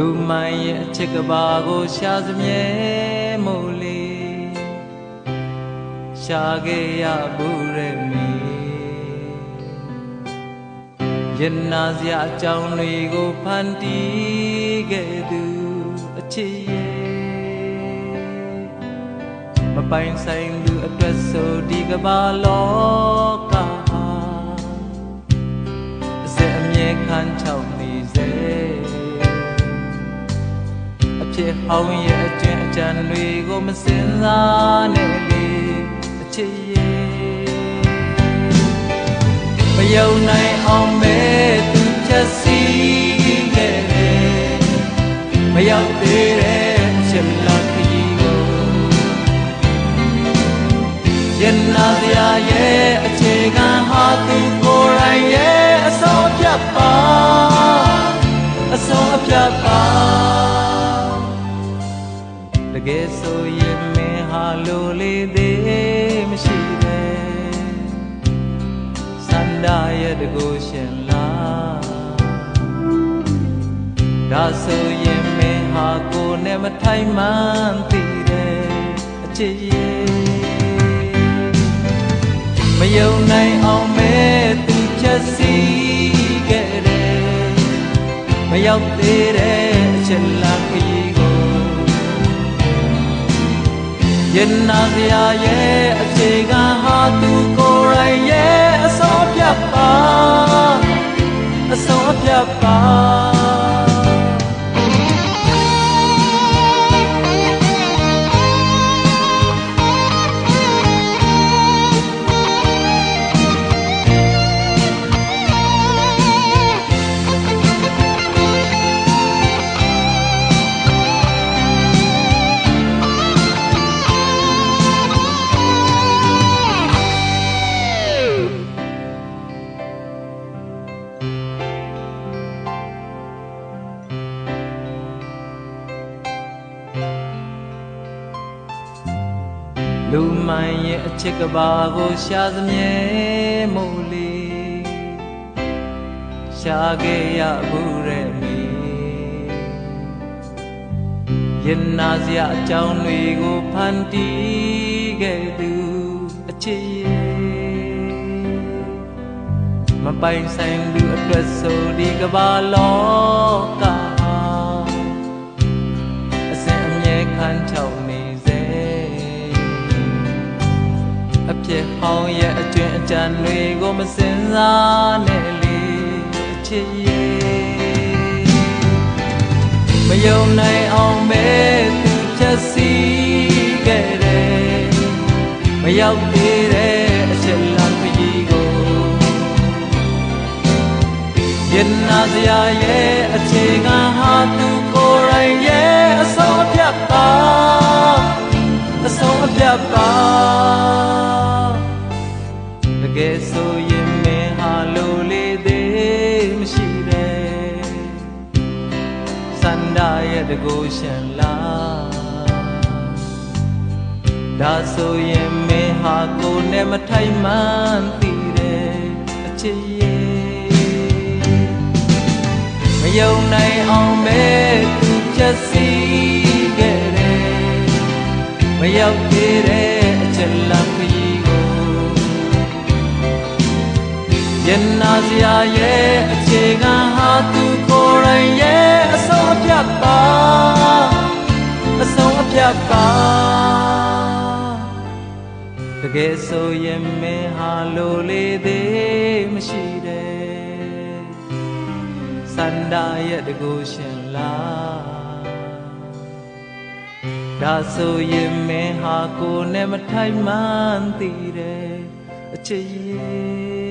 လူမိုင်းရဲ့အချစ်ကဘာကိုရှာစမြဲမို့လေရှာခဲ့ရဘူးရဲ့မီရင်နာစရာအကြောင်းတွေကိုဖန်တီးခဲ့သူအချစ်ရဲ့မပိုင်ဆိုင်သူအတွက်ဆိုဒီကဘာလောကဟာအစအမြဲခံချောက် စေအဖြစ်ဟောင်းရဲ့အကျဉ်းအကြံတွေကိုမစင်စားနဲ့လေအချစ်ရဲ့မယုံနိုင်အောင်မဲသူချက်စီခဲ့တယ်မရောက်သေးတဲ့အချက်လက်ခရီးကိုရင်နာစရာရဲ့အခြေခံဟာသူကိုယ်တိုင်ရဲ့အစောပြတ်ပါအစောပြတ်ပါတ ကယ်ဆိုရင်မင်းဟာလိုလေးသေးမရှိပဲစန္ဒရဲ့တကူရှင်လားဒါဆိုရင်မင်းဟာကိုယ်နဲ့မထိုင်မှန်းသိတယ်အချစ်ရဲ့မယုံနိုင်အောင်မဲသူချက်စီခဲ့တယ်မရောက်သေးတဲ့ ရင်နာစရာရဲ့အခြေခံဟာသူကိုယ်တိုင်ရဲ့အစောပြတ်ပါ လူမိုင်းရဲ့အချစ်ကဘာကိုရှာစမြဲမို့လေရှာခဲ့ရဘူးရဲ့မီရင်နာစရာအကြောင်းတွေကိုဖန်တီးခဲ့သူအချစ်ရဲ့မပိုင်ဆိုင်သူအတွက်ဆိုဒီကဘာလောကဟာအစင်အမြဲခံချောက် ရဲ့အကျွင့်အကြံတွေကိုမစင်စားနဲ့လေအချစ်ရဲ့မယုံနိုင်အောင်ပဲသူချက်စီခဲ့တယ်မရောက်သေးတဲ့အချက်လက်ခရီးကိုရင်နာစရာရဲ့ ဆိုရင်မင်းဟာလိုလေးသေးမရှိတယ်စန္ဒရဲ့တကူရှင်လားဒါဆိုရင်မင်းဟာကိုယ်နဲ့မထိုင်မှန်းသိတယ်အချစ်ရဲ့မယုံနိုင်အောင်ပဲသူချက်စီခဲ့တယ်မရောက်သေးတဲ့အချက်လက် ရင်နာစရာရဲ့အခြေခံဟာသူကိုယ်တိုင်ရဲ့အဆုံးအပြတ်ပါအဆုံးအပြတ်ပါတကယ်ဆိုရင်မင်းဟာလိုလေးသေးမရှိတယ်စန္ဒရဲ့တကူရှင်လားဒါဆိုရင်မင်းဟာကိုယ်နဲ့မထိုင်မှန်းသိတယ်အချစ်ရဲ့